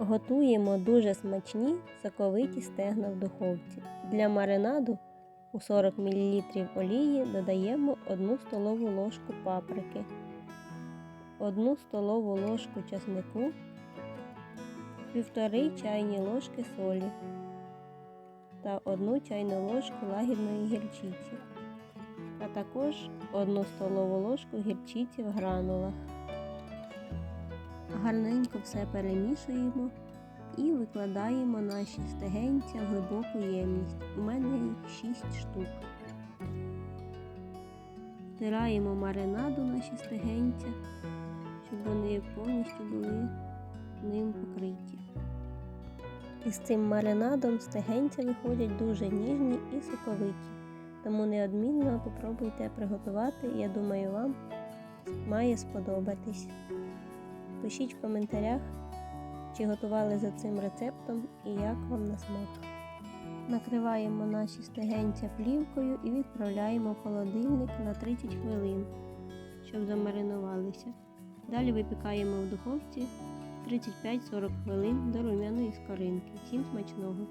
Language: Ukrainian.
Готуємо дуже смачні соковиті стегна в духовці. Для маринаду у 40 мл олії додаємо 1 столову ложку паприки, 1 столову ложку часнику, 1,5 чайні ложки солі та 1 чайну ложку лагідної гірчиці, а також 1 столову ложку гірчиці в гранулах. Гарненько все перемішуємо і викладаємо наші стегенця в глибоку ємність. У мене їх 6 штук. Втираємо маринаду наші стегенця, щоб вони повністю були ним покриті. І з цим маринадом стегенця виходять дуже ніжні і соковиті. Тому неодмінно попробуйте приготувати, я думаю, вам має сподобатись. Пишіть в коментарях, чи готували за цим рецептом і як вам на смак. Накриваємо наші стегенця плівкою і відправляємо в холодильник на 30 хвилин, щоб замаринувалися. Далі випікаємо в духовці 35-40 хвилин до рум'яної скоринки. Всім смачного!